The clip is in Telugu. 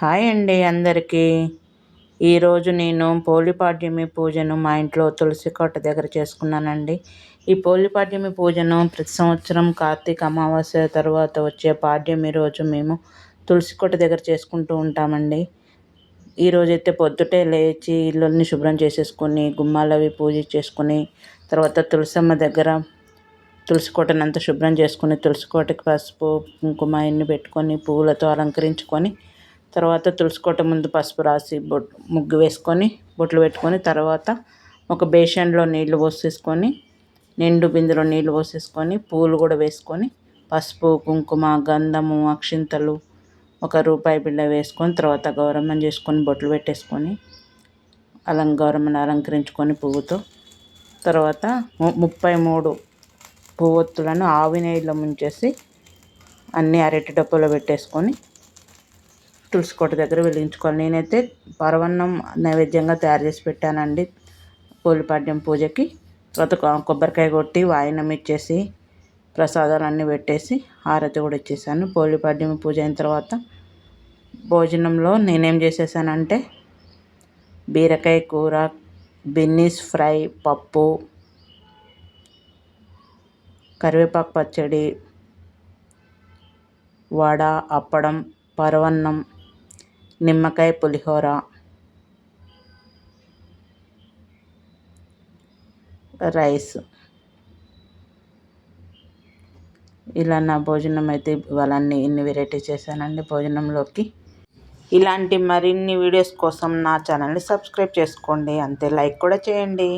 హాయ్ అండి అందరికీ. ఈరోజు నేను పోలిపాడ్యమి పూజను మా ఇంట్లో తులసి కోట దగ్గర చేసుకున్నానండి. ఈ పోలిపాడ్యమి పూజను ప్రతి సంవత్సరం కార్తీక అమావాస్య తర్వాత వచ్చే పాడ్యమి రోజు మేము తులసి కోట దగ్గర చేసుకుంటూ ఉంటామండి. ఈరోజైతే పొద్దుటే లేచి ఇల్లుని శుభ్రం చేసేసుకొని గుమ్మాలవి పూజ చేసుకుని తర్వాత తులసమ్మ దగ్గర తులసి కోటనంతా శుభ్రం చేసుకుని తులసి కోటకి పసుపు కుంకుమ ఇన్ని పెట్టుకొని పువ్వులతో అలంకరించుకొని తర్వాత తులసికోట ముందు పసుపు రాసి బొట్ ముగ్గు వేసుకొని బొట్లు పెట్టుకొని తర్వాత ఒక బేషన్లో నీళ్ళు పోసేసుకొని నిండు బిందులో నీళ్ళు పోసేసుకొని పూలు కూడా వేసుకొని పసుపు కుంకుమ గంధము అక్షింతలు ఒక రూపాయి బిళ్ళ వేసుకొని తర్వాత గౌరమ్మం చేసుకొని బొట్లు పెట్టేసుకొని అలం గౌరమ్మని అలంకరించుకొని పువ్వుతో తర్వాత ముప్పై మూడు పువ్వొత్తులను ఆవి నెయ్యిలో ముంచేసి అన్నీ అరటి డప్పులో పెట్టేసుకొని తులసి కోట దగ్గర వెలిగించుకోవాలి నేనైతే పరవన్నం నైవేద్యంగా తయారు చేసి పెట్టానండి. పోలిపాడ్యం పూజకి తర్వాత కొబ్బరికాయ కొట్టి వాయినం ఇచ్చేసి ప్రసాదాలు అన్నీ పెట్టేసి హారతి కూడా ఇచ్చేసాను. పోలిపాడ్యం పూజ అయిన తర్వాత భోజనంలో నేనేం చేసేసానంటే బీరకాయ కూర బిన్నీస్ ఫ్రై పప్పు కరివేపాకు పచ్చడి వడ అప్పడం పరవన్నం నిమ్మకాయ పులిహోర. రైస్. ఇలా నా భోజనం అయితే ఇవాళన్ని ఇన్ని వెరైటీ చేశానండి భోజనంలోకి. ఇలాంటి మరిన్ని వీడియోస్ కోసం నా ఛానల్ని సబ్స్క్రైబ్ చేసుకోండి. అంతే లైక్ కూడా చేయండి.